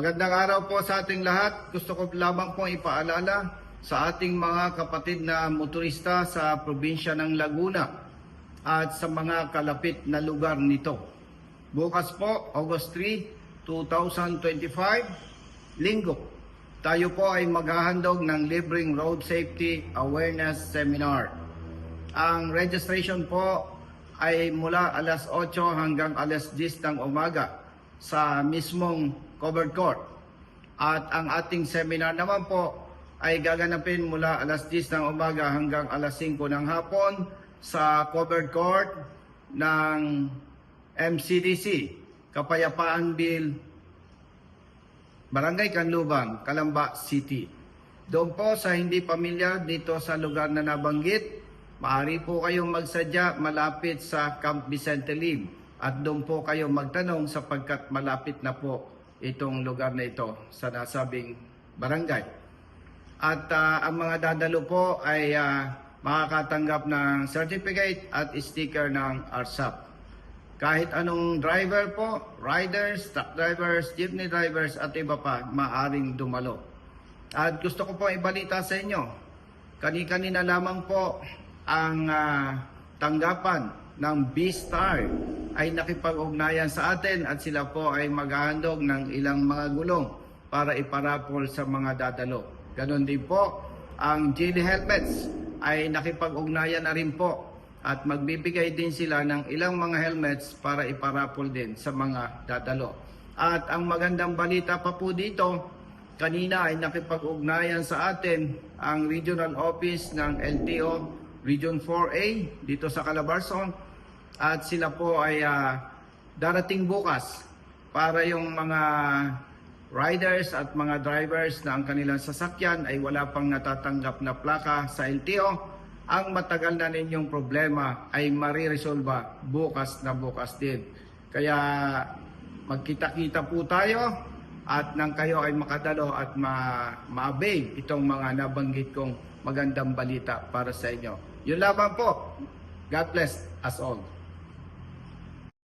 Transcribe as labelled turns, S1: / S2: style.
S1: Magandang araw po sa ating lahat. Gusto ko lamang pong ipaalala sa ating mga kapatid na motorista sa probinsya ng Laguna at sa mga kalapit na lugar nito. Bukas po, August 3, 2025, Linggo, tayo po ay maghahandog ng libreng road safety awareness seminar. Ang registration po ay mula alas 8 hanggang alas 10 ng umaga sa mismong covered court. At ang ating seminar naman po ay gaganapin mula alas 10 ng umaga hanggang alas 5 ng hapon sa covered court ng MCDC, Kapayapaan Bill, Barangay Canlubang, Calamba City. Doon po sa hindi pamilyar dito sa lugar na nabanggit, maaari po kayong magsadya malapit sa Camp Vicente Lim at doon po kayo magtanong sapagkat malapit na po itong lugar na ito sa nasabing barangay. At ah, ang mga dadalo po ay ah, makakatanggap ng certificate at sticker ng RSAP. Kahit anong driver po, riders, truck drivers, jeepney drivers at iba pa, maaring dumalo. At gusto ko po ibalita sa inyo, kani-kanina lamang po ang ah, tanggapan ng B-Star ay nakipag-ugnayan sa atin at sila po ay maghahandog ng ilang mga gulong para iparapol sa mga dadalo. Ganon din po, ang Geely Helmets ay nakipag-ugnayan na rin po at magbibigay din sila ng ilang mga helmets para iparapol din sa mga dadalo. At ang magandang balita pa po dito, kanina ay nakipag-ugnayan sa atin ang regional office ng LTO Region 4A dito sa Calabarzon at sila po ay ah, darating bukas para yung mga riders at mga drivers na ang kanilang sasakyan ay wala pang natatanggap na plaka sa LTO ang matagal na ninyong problema ay mariresolba bukas na bukas din. Kaya magkita-kita po tayo at nang kayo ay makadalo at ma ma-avail itong mga nabanggit kong magandang balita para sa inyo. Yun lamang po. God bless us all.